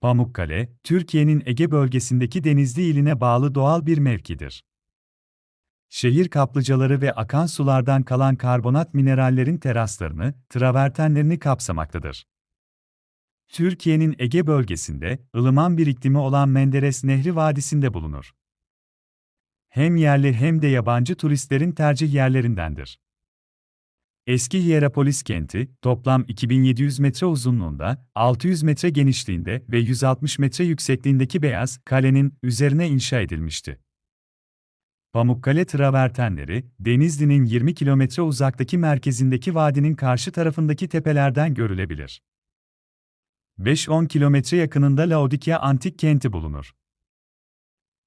Pamukkale, Türkiye'nin Ege bölgesindeki Denizli iline bağlı doğal bir mevkidir. Şehir kaplıcaları ve akan sulardan kalan karbonat minerallerin teraslarını, travertenlerini kapsamaktadır. Türkiye'nin Ege bölgesinde, ılıman bir iklimi olan Menderes Nehri Vadisi'nde bulunur. Hem yerli hem de yabancı turistlerin tercih yerlerindendir. Eski Hierapolis kenti, toplam 2700 metre uzunluğunda, 600 metre genişliğinde ve 160 metre yüksekliğindeki beyaz kalenin üzerine inşa edilmişti. Pamukkale travertenleri, Denizli'nin 20 kilometre uzaktaki merkezindeki vadinin karşı tarafındaki tepelerden görülebilir. 5-10 kilometre yakınında Laodikya Antik Kenti bulunur.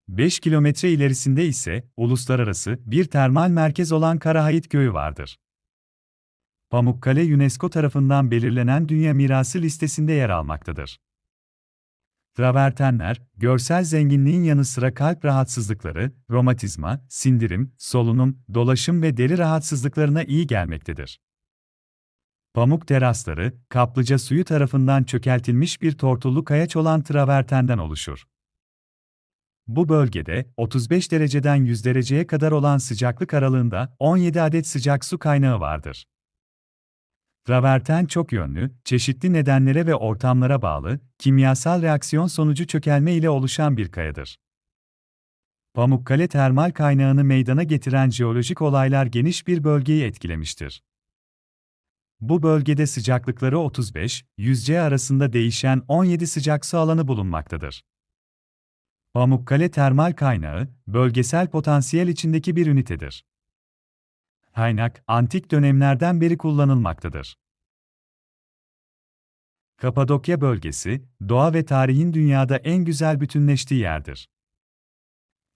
5 kilometre ilerisinde ise uluslararası bir termal merkez olan Karahayit Köyü vardır. Pamukkale UNESCO tarafından belirlenen Dünya Mirası listesinde yer almaktadır. Travertenler, görsel zenginliğin yanı sıra kalp rahatsızlıkları, romatizma, sindirim, solunum, dolaşım ve deri rahatsızlıklarına iyi gelmektedir. Pamuk terasları, kaplıca suyu tarafından çökeltilmiş bir tortullu kayaç olan travertenden oluşur. Bu bölgede 35 dereceden 100 dereceye kadar olan sıcaklık aralığında 17 adet sıcak su kaynağı vardır. Traverten çok yönlü, çeşitli nedenlere ve ortamlara bağlı, kimyasal reaksiyon sonucu çökelme ile oluşan bir kayadır. Pamukkale termal kaynağını meydana getiren jeolojik olaylar geniş bir bölgeyi etkilemiştir. Bu bölgede sıcaklıkları 35-100 C arasında değişen 17 sıcak su alanı bulunmaktadır. Pamukkale termal kaynağı, bölgesel potansiyel içindeki bir ünitedir. Kaynak, antik dönemlerden beri kullanılmaktadır. Kapadokya bölgesi, doğa ve tarihin dünyada en güzel bütünleştiği yerdir.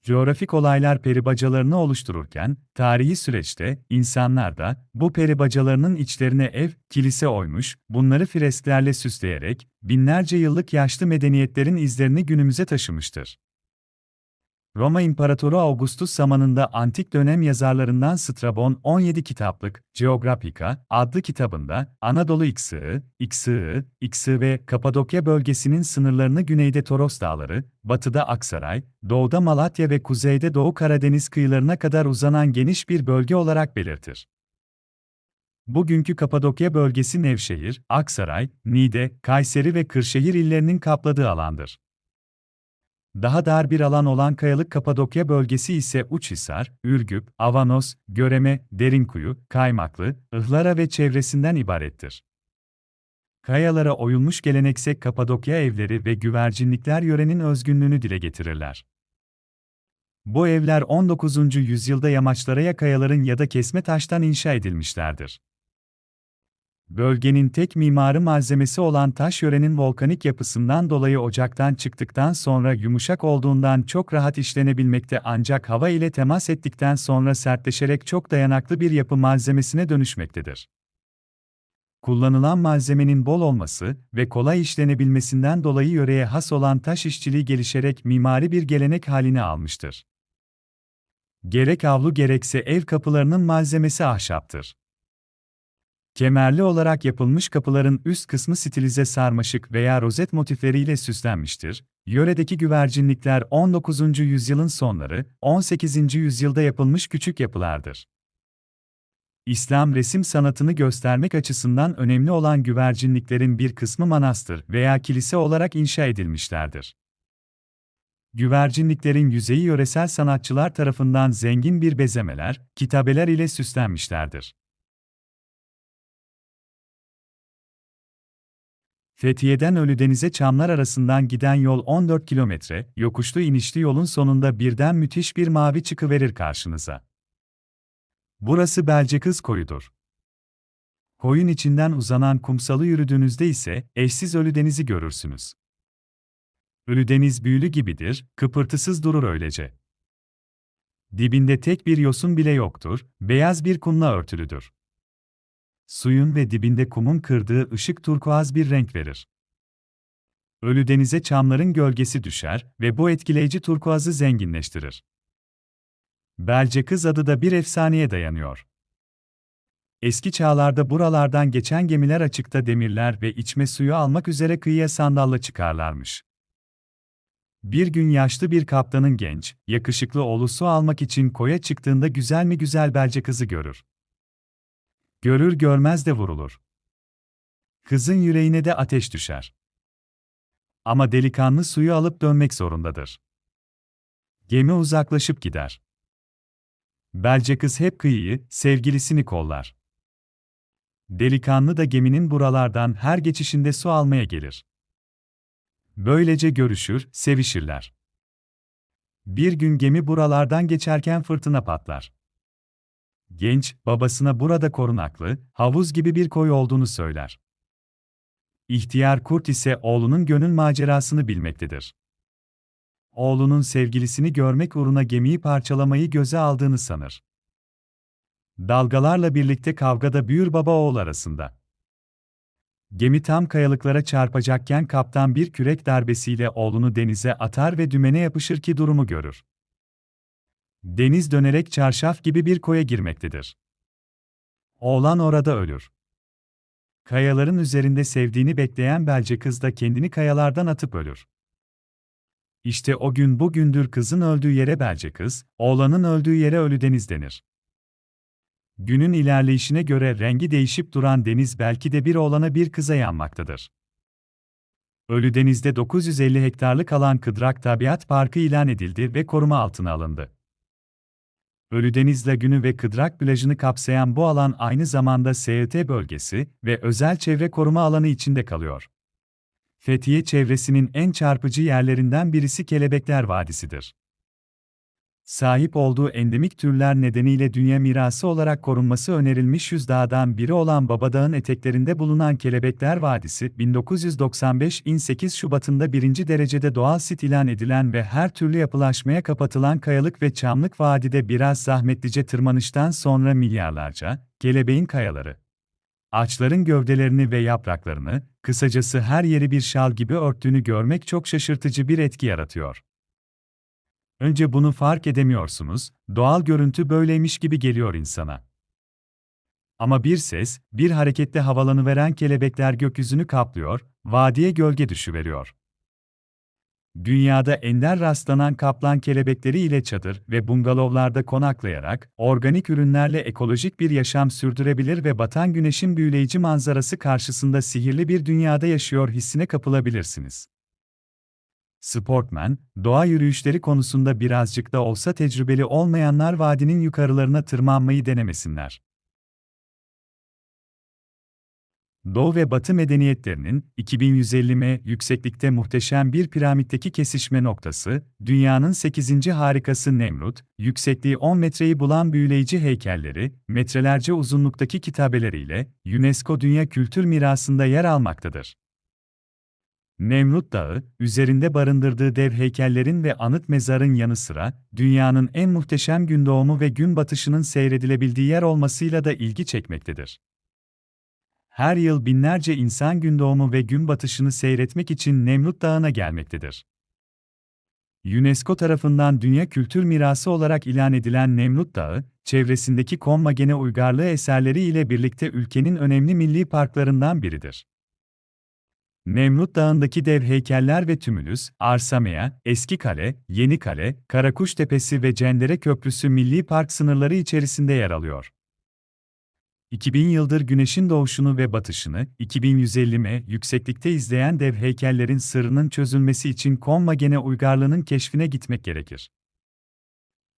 Coğrafik olaylar peribacalarını oluştururken, tarihi süreçte insanlar da bu peribacalarının içlerine ev, kilise oymuş, bunları fresklerle süsleyerek binlerce yıllık yaşlı medeniyetlerin izlerini günümüze taşımıştır. Roma İmparatoru Augustus zamanında antik dönem yazarlarından Strabon 17 kitaplık Geographica adlı kitabında Anadolu İksığı, İksığı, İksığı ve Kapadokya bölgesinin sınırlarını güneyde Toros Dağları, batıda Aksaray, doğuda Malatya ve kuzeyde Doğu Karadeniz kıyılarına kadar uzanan geniş bir bölge olarak belirtir. Bugünkü Kapadokya bölgesi Nevşehir, Aksaray, Niğde, Kayseri ve Kırşehir illerinin kapladığı alandır. Daha dar bir alan olan Kayalık Kapadokya bölgesi ise Uçhisar, Ürgüp, Avanos, Göreme, Derinkuyu, Kaymaklı, Ihlara ve çevresinden ibarettir. Kayalara oyulmuş geleneksel Kapadokya evleri ve güvercinlikler yörenin özgünlüğünü dile getirirler. Bu evler 19. yüzyılda yamaçlara ya kayaların ya da kesme taştan inşa edilmişlerdir. Bölgenin tek mimarı malzemesi olan taş yörenin volkanik yapısından dolayı ocaktan çıktıktan sonra yumuşak olduğundan çok rahat işlenebilmekte ancak hava ile temas ettikten sonra sertleşerek çok dayanaklı bir yapı malzemesine dönüşmektedir. Kullanılan malzemenin bol olması ve kolay işlenebilmesinden dolayı yöreye has olan taş işçiliği gelişerek mimari bir gelenek haline almıştır. Gerek avlu gerekse ev kapılarının malzemesi ahşaptır. Kemerli olarak yapılmış kapıların üst kısmı stilize sarmaşık veya rozet motifleriyle süslenmiştir. Yöredeki güvercinlikler 19. yüzyılın sonları, 18. yüzyılda yapılmış küçük yapılardır. İslam resim sanatını göstermek açısından önemli olan güvercinliklerin bir kısmı manastır veya kilise olarak inşa edilmişlerdir. Güvercinliklerin yüzeyi yöresel sanatçılar tarafından zengin bir bezemeler, kitabeler ile süslenmişlerdir. Fethiye'den Ölüdeniz'e Çamlar arasından giden yol 14 kilometre, yokuşlu inişli yolun sonunda birden müthiş bir mavi çıkıverir karşınıza. Burası Belcekız koyudur. Koyun içinden uzanan kumsalı yürüdüğünüzde ise eşsiz Ölüdeniz'i görürsünüz. Ölüdeniz büyülü gibidir, kıpırtısız durur öylece. Dibinde tek bir yosun bile yoktur, beyaz bir kumla örtülüdür. Suyun ve dibinde kumun kırdığı ışık turkuaz bir renk verir. Ölü denize çamların gölgesi düşer ve bu etkileyici turkuazı zenginleştirir. Belce Kız adı da bir efsaneye dayanıyor. eski çağlarda buralardan geçen gemiler açıkta demirler ve içme suyu almak üzere kıyıya sandalla çıkarlarmış. Bir gün yaşlı bir kaptanın genç, yakışıklı oğlu su almak için koya çıktığında güzel mi güzel belce kızı görür. Görür görmez de vurulur. Kızın yüreğine de ateş düşer. Ama delikanlı suyu alıp dönmek zorundadır. Gemi uzaklaşıp gider. Belce kız hep kıyıyı, sevgilisini kollar. Delikanlı da geminin buralardan her geçişinde su almaya gelir. Böylece görüşür, sevişirler. Bir gün gemi buralardan geçerken fırtına patlar. Genç, babasına burada korunaklı, havuz gibi bir koy olduğunu söyler. İhtiyar kurt ise oğlunun gönül macerasını bilmektedir. Oğlunun sevgilisini görmek uğruna gemiyi parçalamayı göze aldığını sanır. Dalgalarla birlikte kavgada büyür baba oğul arasında. Gemi tam kayalıklara çarpacakken kaptan bir kürek darbesiyle oğlunu denize atar ve dümene yapışır ki durumu görür. Deniz dönerek çarşaf gibi bir koya girmektedir. Oğlan orada ölür. Kayaların üzerinde sevdiğini bekleyen belce kız da kendini kayalardan atıp ölür. İşte o gün bugündür kızın öldüğü yere belce kız, oğlanın öldüğü yere ölü deniz denir. Günün ilerleyişine göre rengi değişip duran deniz belki de bir oğlana bir kıza yanmaktadır. Ölü denizde 950 hektarlık alan Kıdrak Tabiat Parkı ilan edildi ve koruma altına alındı. Ölüdeniz Lagünü ve Kıdrak plajını kapsayan bu alan aynı zamanda SYT bölgesi ve özel çevre koruma alanı içinde kalıyor. Fethiye çevresinin en çarpıcı yerlerinden birisi Kelebekler Vadisi'dir. Sahip olduğu endemik türler nedeniyle dünya mirası olarak korunması önerilmiş yüz dağdan biri olan Babadağ'ın eteklerinde bulunan Kelebekler Vadisi, 1995 in 8 Şubat'ında birinci derecede doğal sit ilan edilen ve her türlü yapılaşmaya kapatılan kayalık ve çamlık vadide biraz zahmetlice tırmanıştan sonra milyarlarca, kelebeğin kayaları, ağaçların gövdelerini ve yapraklarını, kısacası her yeri bir şal gibi örttüğünü görmek çok şaşırtıcı bir etki yaratıyor. Önce bunu fark edemiyorsunuz, doğal görüntü böyleymiş gibi geliyor insana. Ama bir ses, bir harekette havalanıveren kelebekler gökyüzünü kaplıyor, vadiye gölge düşüveriyor. Dünyada ender rastlanan kaplan kelebekleri ile çadır ve bungalovlarda konaklayarak, organik ürünlerle ekolojik bir yaşam sürdürebilir ve batan güneşin büyüleyici manzarası karşısında sihirli bir dünyada yaşıyor hissine kapılabilirsiniz. Sportman, doğa yürüyüşleri konusunda birazcık da olsa tecrübeli olmayanlar vadinin yukarılarına tırmanmayı denemesinler. Doğu ve Batı medeniyetlerinin 2150 m yükseklikte muhteşem bir piramitteki kesişme noktası, dünyanın 8. harikası Nemrut, yüksekliği 10 metreyi bulan büyüleyici heykelleri, metrelerce uzunluktaki kitabeleriyle UNESCO Dünya Kültür Mirası'nda yer almaktadır. Nemrut Dağı, üzerinde barındırdığı dev heykellerin ve anıt mezarın yanı sıra, dünyanın en muhteşem gün doğumu ve gün batışının seyredilebildiği yer olmasıyla da ilgi çekmektedir. Her yıl binlerce insan gün doğumu ve gün batışını seyretmek için Nemrut Dağı'na gelmektedir. UNESCO tarafından Dünya Kültür Mirası olarak ilan edilen Nemrut Dağı, çevresindeki Kommagene uygarlığı eserleri ile birlikte ülkenin önemli milli parklarından biridir. Nemrut Dağı'ndaki dev heykeller ve tümülüs, Arsamea, Eski Kale, Yeni Kale, Karakuş Tepesi ve Cendere Köprüsü Milli Park sınırları içerisinde yer alıyor. 2000 yıldır güneşin doğuşunu ve batışını 2150 m yükseklikte izleyen dev heykellerin sırrının çözülmesi için Kommagene uygarlığının keşfine gitmek gerekir.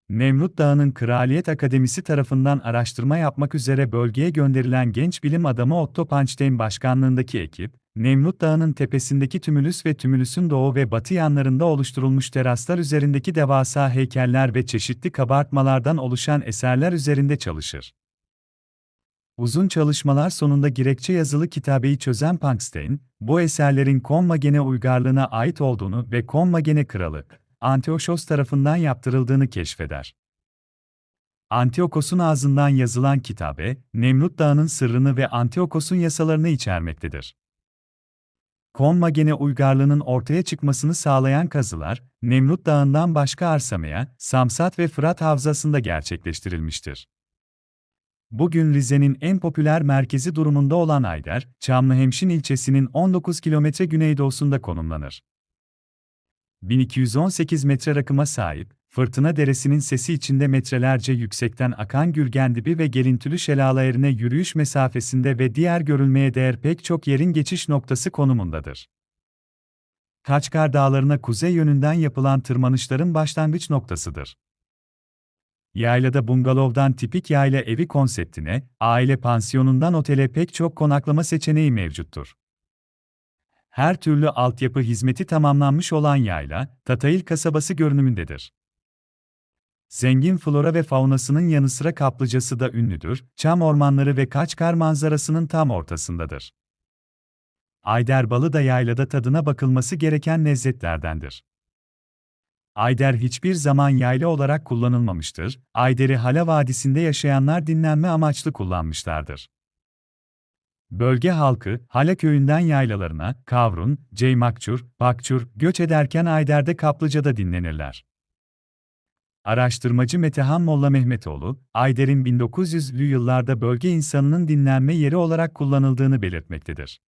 Nemrut Dağı'nın Kraliyet Akademisi tarafından araştırma yapmak üzere bölgeye gönderilen genç bilim adamı Otto Panstein başkanlığındaki ekip, Nemrut Dağı'nın tepesindeki tümülüs ve tümülüsün doğu ve batı yanlarında oluşturulmuş teraslar üzerindeki devasa heykeller ve çeşitli kabartmalardan oluşan eserler üzerinde çalışır. Uzun çalışmalar sonunda gerekçe yazılı kitabeyi çözen Pankstein, bu eserlerin Kommagene uygarlığına ait olduğunu ve Kommagene kralı, Antiochos tarafından yaptırıldığını keşfeder. Antiochos'un ağzından yazılan kitabe, Nemrut Dağı'nın sırrını ve Antiochos'un yasalarını içermektedir. Kommagene uygarlığının ortaya çıkmasını sağlayan kazılar, Nemrut Dağı'ndan başka Arsamea, Samsat ve Fırat Havzası'nda gerçekleştirilmiştir. Bugün Rize'nin en popüler merkezi durumunda olan Ayder, Çamlıhemşin ilçesinin 19 kilometre güneydoğusunda konumlanır. 1218 metre rakıma sahip, Fırtına Deresi'nin sesi içinde metrelerce yüksekten akan Gürgendibi ve Gelintülü şelalelerine yürüyüş mesafesinde ve diğer görülmeye değer pek çok yerin geçiş noktası konumundadır. Kaçkar Dağları'na kuzey yönünden yapılan tırmanışların başlangıç noktasıdır. Yaylada bungalovdan tipik yayla evi konseptine, aile pansiyonundan otele pek çok konaklama seçeneği mevcuttur. Her türlü altyapı hizmeti tamamlanmış olan yayla, Tatayil kasabası görünümündedir. Zengin flora ve faunasının yanı sıra kaplıcası da ünlüdür, çam ormanları ve Kaçkar manzarasının tam ortasındadır. Ayder balı da yaylada tadına bakılması gereken lezzetlerdendir. Ayder hiçbir zaman yayla olarak kullanılmamıştır, Ayder'i Hala Vadisi'nde yaşayanlar dinlenme amaçlı kullanmışlardır. Bölge halkı, Hala köyünden yaylalarına, Kavrun, Ceymakçur, Bakçur, göç ederken Ayder'de Kaplıca'da dinlenirler. Araştırmacı Metehan Molla Mehmetoğlu, Ayder'in 1900'lü yıllarda bölge insanının dinlenme yeri olarak kullanıldığını belirtmektedir.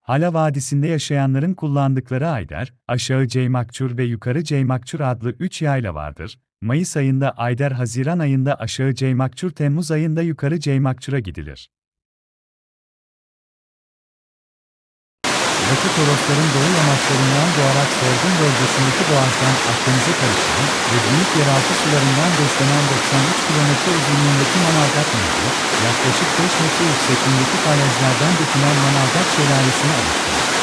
Hala Vadisi'nde yaşayanların kullandıkları Ayder, Aşağı Ceymakçur ve Yukarı Ceymakçur adlı üç yayla vardır. Mayıs ayında Ayder, Haziran ayında Aşağı Ceymakçur, Temmuz ayında Yukarı Ceymakçur'a gidilir. Rakı Torosların doğu yamaçlarından doğarak sorgun bölgesindeki boğazdan Akdeniz'e karışan ve büyük yeraltı sularından beslenen 93 kilometre uzunluğundaki Manavgat Nehri, yaklaşık 5 metre yüksekliğindeki falezlerden dökülen Manavgat Şelalesi'ne oluşturur.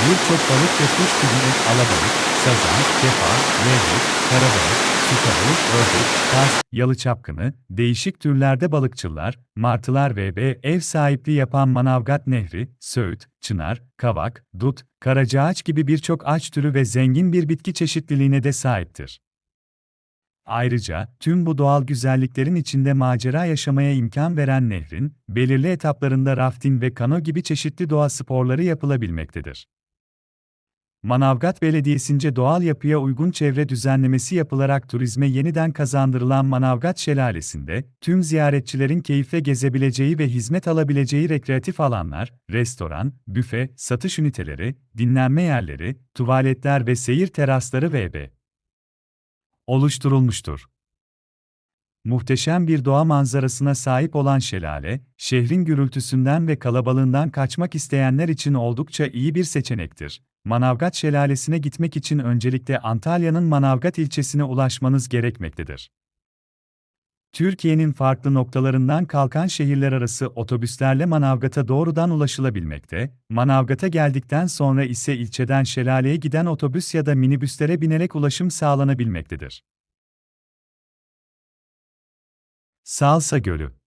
Birçok balık ve kuş türüne alabalık, sazan, kefa, levrek, karabalık, sütaru, ördek, kaz, yalı çapkını, değişik türlerde balıkçılar, martılar ve ve ev sahipliği yapan Manavgat Nehri, söğüt, çınar, kavak, dut, karacaağaç gibi birçok ağaç türü ve zengin bir bitki çeşitliliğine de sahiptir. Ayrıca, tüm bu doğal güzelliklerin içinde macera yaşamaya imkan veren nehrin, belirli etaplarında rafting ve kano gibi çeşitli doğa sporları yapılabilmektedir. Manavgat Belediyesi'nce doğal yapıya uygun çevre düzenlemesi yapılarak turizme yeniden kazandırılan Manavgat Şelalesi'nde, tüm ziyaretçilerin keyifle gezebileceği ve hizmet alabileceği rekreatif alanlar, restoran, büfe, satış üniteleri, dinlenme yerleri, tuvaletler ve seyir terasları vb. oluşturulmuştur. Muhteşem bir doğa manzarasına sahip olan şelale, şehrin gürültüsünden ve kalabalığından kaçmak isteyenler için oldukça iyi bir seçenektir. Manavgat Şelalesi'ne gitmek için öncelikle Antalya'nın Manavgat ilçesine ulaşmanız gerekmektedir. Türkiye'nin farklı noktalarından kalkan şehirler arası otobüslerle Manavgat'a doğrudan ulaşılabilmekte, Manavgat'a geldikten sonra ise ilçeden şelaleye giden otobüs ya da minibüslere binerek ulaşım sağlanabilmektedir. Salsa Gölü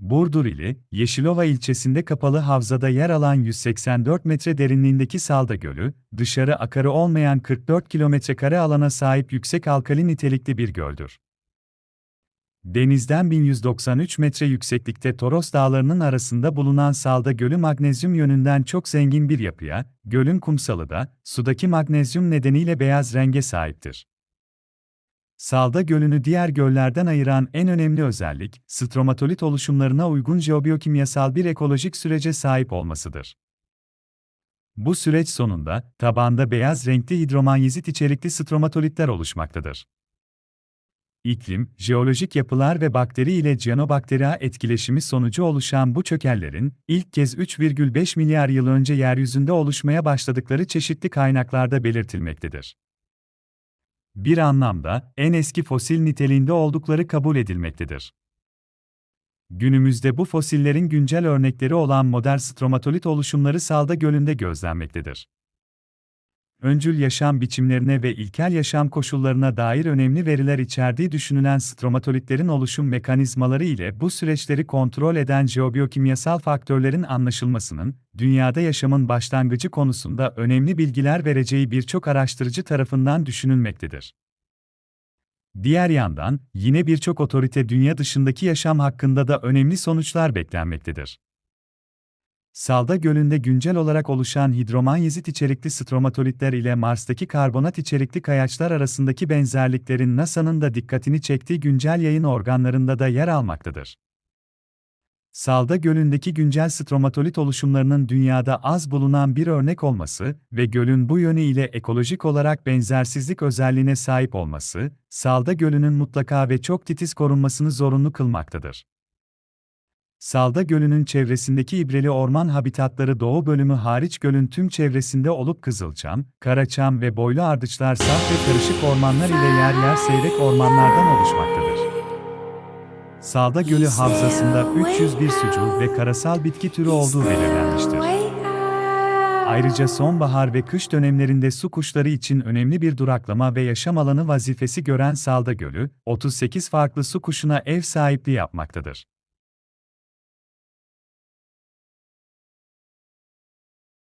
Burdur ili, Yeşilova ilçesinde kapalı havzada yer alan 184 metre derinliğindeki Salda Gölü, dışarı akarı olmayan 44 kilometre kare alana sahip yüksek alkali nitelikli bir göldür. Denizden 1193 metre yükseklikte Toros Dağları'nın arasında bulunan Salda Gölü magnezyum yönünden çok zengin bir yapıya, gölün kumsalı da, sudaki magnezyum nedeniyle beyaz renge sahiptir. Salda Gölü'nü diğer göllerden ayıran en önemli özellik, stromatolit oluşumlarına uygun jeobiyokimyasal bir ekolojik sürece sahip olmasıdır. Bu süreç sonunda, tabanda beyaz renkli hidromanyezit içerikli stromatolitler oluşmaktadır. İklim, jeolojik yapılar ve bakteri ile cianobakteria etkileşimi sonucu oluşan bu çökellerin, ilk kez 3,5 milyar yıl önce yeryüzünde oluşmaya başladıkları çeşitli kaynaklarda belirtilmektedir bir anlamda en eski fosil niteliğinde oldukları kabul edilmektedir. Günümüzde bu fosillerin güncel örnekleri olan modern stromatolit oluşumları Salda Gölü'nde gözlenmektedir öncül yaşam biçimlerine ve ilkel yaşam koşullarına dair önemli veriler içerdiği düşünülen stromatolitlerin oluşum mekanizmaları ile bu süreçleri kontrol eden jeobiyokimyasal faktörlerin anlaşılmasının, dünyada yaşamın başlangıcı konusunda önemli bilgiler vereceği birçok araştırıcı tarafından düşünülmektedir. Diğer yandan, yine birçok otorite dünya dışındaki yaşam hakkında da önemli sonuçlar beklenmektedir. Salda Gölü'nde güncel olarak oluşan hidromanyezit içerikli stromatolitler ile Mars'taki karbonat içerikli kayaçlar arasındaki benzerliklerin NASA'nın da dikkatini çektiği güncel yayın organlarında da yer almaktadır. Salda Gölü'ndeki güncel stromatolit oluşumlarının dünyada az bulunan bir örnek olması ve gölün bu yönü ile ekolojik olarak benzersizlik özelliğine sahip olması, Salda Gölü'nün mutlaka ve çok titiz korunmasını zorunlu kılmaktadır. Salda Gölü'nün çevresindeki ibreli orman habitatları doğu bölümü hariç gölün tüm çevresinde olup Kızılçam, Karaçam ve boylu ardıçlar saf ve karışık ormanlar ile yer yer seyrek ormanlardan oluşmaktadır. Salda Gölü havzasında 301 sucu ve karasal bitki türü olduğu belirlenmiştir. Ayrıca sonbahar ve kış dönemlerinde su kuşları için önemli bir duraklama ve yaşam alanı vazifesi gören Salda Gölü, 38 farklı su kuşuna ev sahipliği yapmaktadır.